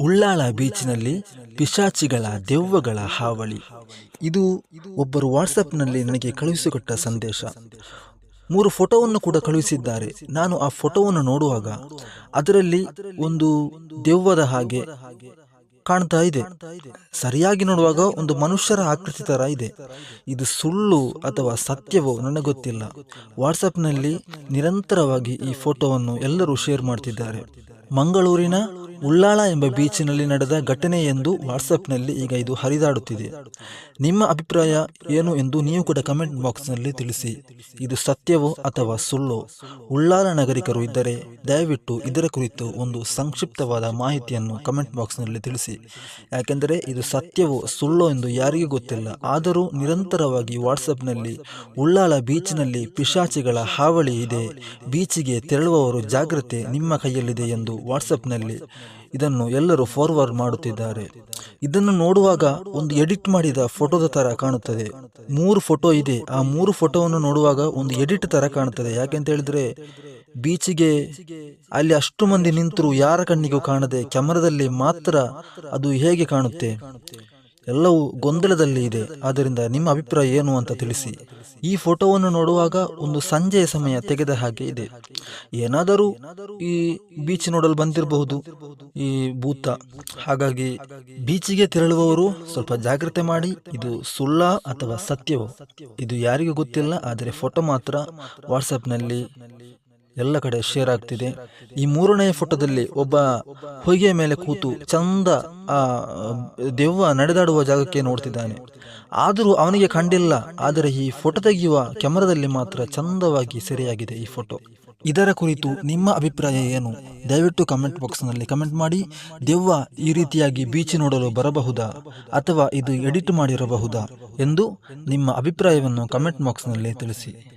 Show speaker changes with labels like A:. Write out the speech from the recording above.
A: ಉಳ್ಳಾಳ ಬೀಚ್ನಲ್ಲಿ ಪಿಶಾಚಿಗಳ ದೆವ್ವಗಳ ಹಾವಳಿ. ಇದು ಒಬ್ಬರು ವಾಟ್ಸಪ್ನಲ್ಲಿ ನನಗೆ ಕಳುಹಿಸಿಕೊಟ್ಟ ಸಂದೇಶ. ಮೂರು ಫೋಟೋವನ್ನು ಕೂಡ ಕಳುಹಿಸಿದ್ದಾರೆ. ನಾನು ಆ ಫೋಟೋವನ್ನು ನೋಡುವಾಗ ಅದರಲ್ಲಿ ಒಂದು ದೆವ್ವದ ಹಾಗೆ ಕಾಣ್ತಾ ಇದೆ. ಸರಿಯಾಗಿ ನೋಡುವಾಗ ಒಂದು ಮನುಷ್ಯರ ಆಕೃತಿ ತರ ಇದೆ. ಇದು ಸುಳ್ಳು ಅಥವಾ ಸತ್ಯವೋ ನನಗೆ ಗೊತ್ತಿಲ್ಲ. ವಾಟ್ಸಪ್ನಲ್ಲಿ ನಿರಂತರವಾಗಿ ಈ ಫೋಟೋವನ್ನು ಎಲ್ಲರೂ ಶೇರ್ ಮಾಡ್ತಿದ್ದಾರೆ. ಮಂಗಳೂರಿನ ಉಳ್ಳಾಳ ಎಂಬ ಬೀಚಿನಲ್ಲಿ ನಡೆದ ಘಟನೆ ಎಂದು ವಾಟ್ಸಪ್ನಲ್ಲಿ ಈಗ ಇದು ಹರಿದಾಡುತ್ತಿದೆ. ನಿಮ್ಮ ಅಭಿಪ್ರಾಯ ಏನು ಎಂದು ನೀವು ಕೂಡ ಕಮೆಂಟ್ ಬಾಕ್ಸ್ನಲ್ಲಿ ತಿಳಿಸಿ. ಇದು ಸತ್ಯವೋ ಅಥವಾ ಸುಳ್ಳೋ? ಉಳ್ಳಾಳ ನಾಗರಿಕರು ಇದ್ದರೆ ದಯವಿಟ್ಟು ಇದರ ಕುರಿತು ಒಂದು ಸಂಕ್ಷಿಪ್ತವಾದ ಮಾಹಿತಿಯನ್ನು ಕಮೆಂಟ್ ಬಾಕ್ಸ್ನಲ್ಲಿ ತಿಳಿಸಿ. ಯಾಕೆಂದರೆ ಇದು ಸತ್ಯವೋ ಸುಳ್ಳೋ ಎಂದು ಯಾರಿಗೂ ಗೊತ್ತಿಲ್ಲ. ಆದರೂ ನಿರಂತರವಾಗಿ ವಾಟ್ಸಪ್ನಲ್ಲಿ ಉಳ್ಳಾಳ ಬೀಚ್ನಲ್ಲಿ ಪಿಶಾಚಿಗಳ ಹಾವಳಿ ಇದೆ. ಬೀಚಿಗೆ ತೆರಳುವವರು ಜಾಗ್ರತೆ ನಿಮ್ಮ ಕೈಯಲ್ಲಿದೆ ಎಂದು ವಾಟ್ಸಪ್ನಲ್ಲಿ ಇದನ್ನು ಎಲ್ಲರೂ ಫಾರ್ವರ್ಡ್ ಮಾಡುತ್ತಿದ್ದಾರೆ. ಇದನ್ನು ನೋಡುವಾಗ ಒಂದು ಎಡಿಟ್ ಮಾಡಿದ ಫೋಟೋದ ತರ ಕಾಣುತ್ತದೆ. ಮೂರು ಫೋಟೋ ಇದೆ. ಆ ಮೂರು ಫೋಟೋವನ್ನು ನೋಡುವಾಗ ಒಂದು ಎಡಿಟ್ ತರ ಕಾಣುತ್ತದೆ. ಯಾಕೆಂತ ಹೇಳಿದ್ರೆ ಬೀಚಿಗೆ ಅಲ್ಲಿ ಅಷ್ಟು ಮಂದಿ ನಿಂತರೂ ಯಾರ ಕಣ್ಣಿಗೂ ಕಾಣದೆ, ಕ್ಯಾಮರಾದಲ್ಲಿ ಮಾತ್ರ ಅದು ಹೇಗೆ ಕಾಣುತ್ತೆ? ಎಲ್ಲವೂ ಗೊಂದಲದಲ್ಲಿ ಇದೆ. ಆದ್ದರಿಂದ ನಿಮ್ಮ ಅಭಿಪ್ರಾಯ ಏನು ಅಂತ ತಿಳಿಸಿ. ಈ ಫೋಟೋವನ್ನು ನೋಡುವಾಗ ಒಂದು ಸಂಜೆಯ ಸಮಯ ತೆಗೆದ ಹಾಗೆ ಇದೆ. ಏನಾದರೂ ಈ ಬೀಚ್ ನೋಡಲು ಬಂದಿರಬಹುದು. ಈ ಭೂತ. ಹಾಗಾಗಿ ಬೀಚಿಗೆ ತೆರಳುವವರು ಸ್ವಲ್ಪ ಜಾಗ್ರತೆ ಮಾಡಿ. ಇದು ಸುಳ್ಳ ಅಥವಾ ಸತ್ಯವೋ? ಇದು ಯಾರಿಗೂ ಗೊತ್ತಿಲ್ಲ. ಆದರೆ ಫೋಟೋ ಮಾತ್ರ ವಾಟ್ಸಪ್ನಲ್ಲಿ ಎಲ್ಲ ಕಡೆ ಶೇರ್ ಆಗ್ತಿದೆ. ಈ ಮೂರನೇ ಫೋಟೋದಲ್ಲಿ ಒಬ್ಬ ಹೊಯ್ಗೆಯ ಮೇಲೆ ಕೂತು ಚಂದ, ಆ, ದೆವ್ವ ನಡೆದಾಡುವ ಜಾಗಕ್ಕೆ ನೋಡ್ತಿದ್ದಾನೆ. ಆದರೂ ಅವನಿಗೆ ಕಂಡಿಲ್ಲ. ಆದರೆ ಈ ಫೋಟೋ ತೆಗೆಯುವ ಕ್ಯಾಮರಾದಲ್ಲಿ ಮಾತ್ರ ಚಂದವಾಗಿ ಸೆರೆಯಾಗಿದೆ ಈ ಫೋಟೋ ಇದರ ಕುರಿತು ನಿಮ್ಮ ಅಭಿಪ್ರಾಯ ಏನು? ದಯವಿಟ್ಟು ಕಮೆಂಟ್ ಬಾಕ್ಸ್ನಲ್ಲಿ ಕಮೆಂಟ್ ಮಾಡಿ. ದೆವ್ವ ಈ ರೀತಿಯಾಗಿ ಬೀಚ್ ನೋಡಲು ಬರಬಹುದಾ? ಅಥವಾ ಇದು ಎಡಿಟ್ ಮಾಡಿರಬಹುದಾ? ಎಂದು ನಿಮ್ಮ ಅಭಿಪ್ರಾಯವನ್ನು ಕಮೆಂಟ್ ಬಾಕ್ಸ್ನಲ್ಲಿ ತಿಳಿಸಿ.